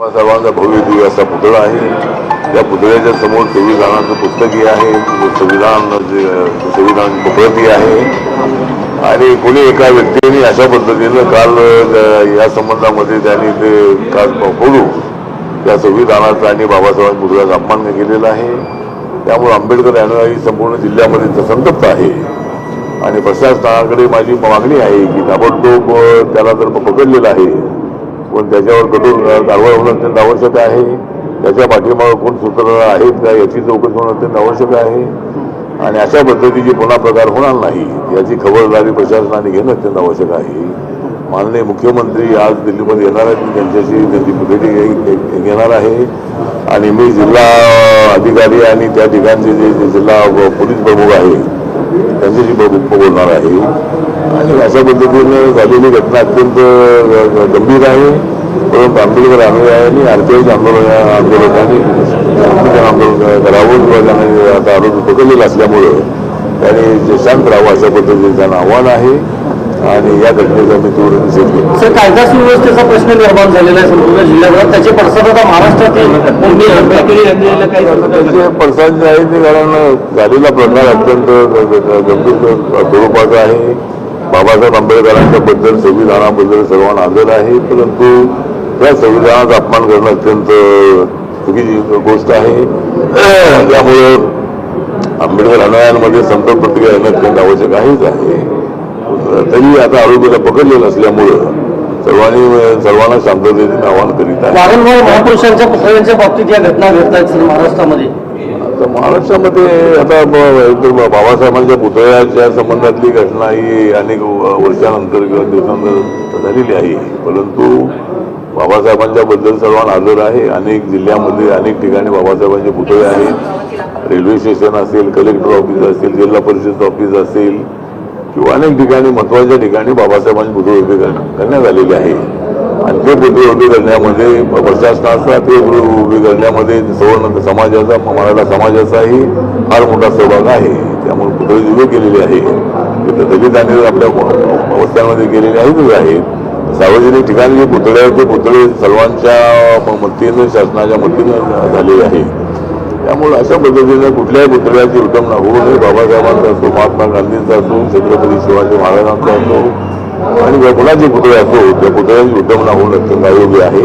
सर्वांचा भव्य दिव्य असा पुतळा आहे. त्या पुतळ्याच्या समोर संविधानाचं पुस्तकही आहे. संविधान संविधान प्रती आहे. आणि कोणी एका व्यक्तीने अशा पद्धतीनं काल या संबंधामध्ये त्यांनी ते काल फोडू त्या संविधानाचा आणि बाबासाहेब पुतळ्याचा अपमान केलेला आहे. त्यामुळे आंबेडकर अनुयायी संपूर्ण जिल्ह्यामध्ये संतप्त आहे. आणि प्रशासनाकडे माझी मागणी आहे की ताबडतोब त्याला जर पकडलेलं आहे पण त्याच्यावर कठोर कारवाई होणं अत्यंत आवश्यक आहे. त्याच्या पाठीमागं कोण सूत्रधार आहेत का याची चौकशी होणं अत्यंत आवश्यक आहे. आणि अशा पद्धतीचे पुन्हा प्रकार होणार नाही याची खबरदारी प्रशासनाने घेणं अत्यंत आवश्यक आहे. माननीय मुख्यमंत्री आज दिल्लीमध्ये येणार आहेत. मी त्यांच्याशी त्यांची भेटी घेणार आहे. आणि मी जिल्हा अधिकारी आणि त्या ठिकाणचे जे जिल्हा पोलीस प्रमुख आहे त्यांच्याशी बोलणार आहे. आणि अशा पद्धतीनं झालेली घटना अत्यंत गंभीर आहे. परंतु आंबेडकर अनुयायांनी आरटीआयच्या आंदोलन आंदोलकांनी आंदोलन करावं किंवा त्यांनी आता आरोपी पकडलेला असल्यामुळं त्यांनी जे शांत राहावं अशा पद्धतीचं त्यांना आव्हान आहे. आणि या घटनेचा मी तीव्र निषेध केला. सर कायदा सुव्यवस्थेचा प्रश्न निर्माण झालेला आहे. संपूर्ण जिल्ह्याभरात त्याचे पडसाद आता त्याचे पडसाद जे आहे ते कारण झालेला प्रकार अत्यंत गंभीर स्वरूपाचा आहे. बाबासाहेब आंबेडकरांच्या बद्दल संविधानाबद्दल सर्वांना आदर आहे. परंतु त्या संविधानाचा अपमान करणं अत्यंत चुकीची गोष्ट आहे. त्यामुळं आंबेडकर अनुयायांमध्ये संपर्क प्रतिक्रिया येणं अत्यंत आवश्यक आहेच आहे. तरी आता आरोग्याला पकडलेलं असल्यामुळं सर्वांनी सर्वांना शांततेचे आवाहन करीत आहे. महापुरुषांच्या पुतळ्यांच्या बाबतीत या घटना घडत आहेत महाराष्ट्रामध्ये. आता महाराष्ट्रामध्ये आता बाबासाहेबांच्या पुतळ्याच्या संबंधातली घटना ही अनेक वर्षानंतर किंवा दिवसानंतर झालेली आहे. परंतु बाबासाहेबांच्या बद्दल सर्वांना आदर आहे. अनेक जिल्ह्यामध्ये अनेक ठिकाणी बाबासाहेबांचे पुतळे आहेत. रेल्वे स्टेशन असेल कलेक्टर ऑफिस असेल जिल्हा परिषद ऑफिस असेल किंवा अनेक ठिकाणी महत्त्वाच्या ठिकाणी बाबासाहेबांचे पुतळे उभे करण्यात आलेले आहे. आणि ते पुतळे उभे करण्यामध्ये प्रशासनाचा ते उभे करण्यामध्ये सवर्ण समाजाचा मराठा समाजाचाही फार मोठा सहभाग आहे. त्यामुळे पुतळे उभे केलेले आहे. ते आणि आपल्या अवस्थांमध्ये गेलेले आहेतच आहेत सार्वजनिक ठिकाणी जे पुतळे आहेत ते पुतळे सर्वांच्या मतीनं शासनाच्या मतीनं झालेले आहे. त्यामुळे अशा पद्धतीने कुठल्याही पुतळ्याची विटंबना होऊ नये बाबासाहेबांचा असो महात्मा गांधींचा असो छत्रपती शिवाजी महाराजांचा असो आणि कुणाचे पुतळे असो त्या पुतळ्याची विटंबना होणं अत्यंत अयोग्य आहे.